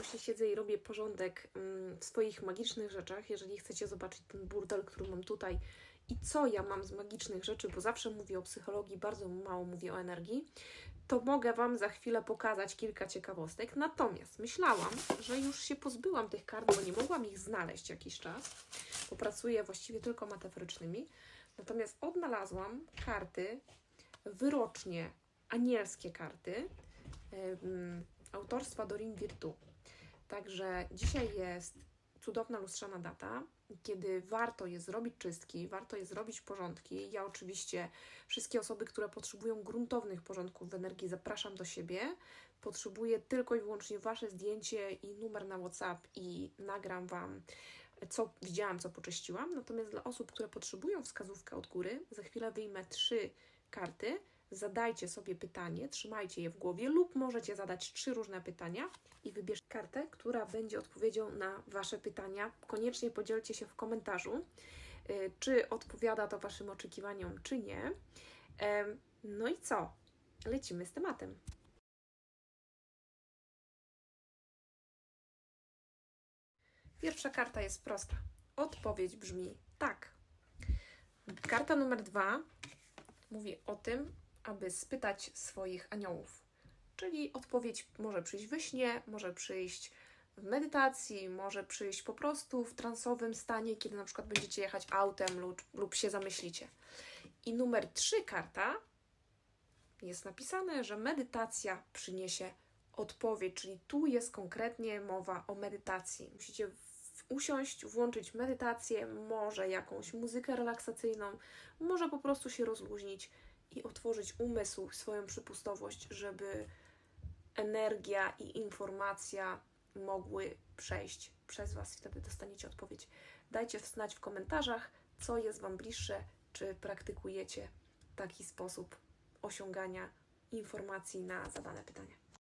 Właśnie siedzę i robię porządek mm, w swoich magicznych rzeczach. Jeżeli chcecie zobaczyć ten burdel, który mam tutaj i co ja mam z magicznych rzeczy, bo zawsze mówię o psychologii, bardzo mało mówię o energii, to mogę Wam za chwilę pokazać kilka ciekawostek. Natomiast myślałam, że już się pozbyłam tych kart, bo nie mogłam ich znaleźć jakiś czas. Popracuję właściwie tylko metaforycznymi. Natomiast odnalazłam karty wyrocznie anielskie karty autorstwa Dorin Virtu. Także dzisiaj jest cudowna lustrzana data, kiedy warto jest zrobić czystki, warto jest zrobić porządki. Ja oczywiście wszystkie osoby, które potrzebują gruntownych porządków w energii, zapraszam do siebie. Potrzebuję tylko i wyłącznie Wasze zdjęcie i numer na WhatsApp i nagram Wam, co widziałam, co poczyściłam. Natomiast dla osób, które potrzebują wskazówkę od góry, za chwilę wyjmę trzy karty. Zadajcie sobie pytanie, trzymajcie je w głowie, lub możecie zadać trzy różne pytania i wybierz kartę, która będzie odpowiedzią na Wasze pytania. Koniecznie podzielcie się w komentarzu, y, czy odpowiada to Waszym oczekiwaniom, czy nie. No i co? Lecimy z tematem. Pierwsza karta jest prosta. Odpowiedź brzmi tak. Karta numer dwa mówi o tym, aby spytać swoich aniołów. Czyli odpowiedź może przyjść we śnie, może przyjść w medytacji, może przyjść po prostu w transowym stanie, kiedy na przykład będziecie jechać autem lub, lub się zamyślicie. I numer trzy karta jest napisane, że medytacja przyniesie odpowiedź, czyli tu jest konkretnie mowa o medytacji. Musicie usiąść, włączyć medytację, może jakąś muzykę relaksacyjną, może po prostu się rozluźnić i otworzyć umysł, swoją przypustowość, żeby energia i informacja mogły przejść przez Was. Wtedy dostaniecie odpowiedź. Dajcie znać w komentarzach, co jest Wam bliższe, czy praktykujecie taki sposób osiągania informacji na zadane pytania.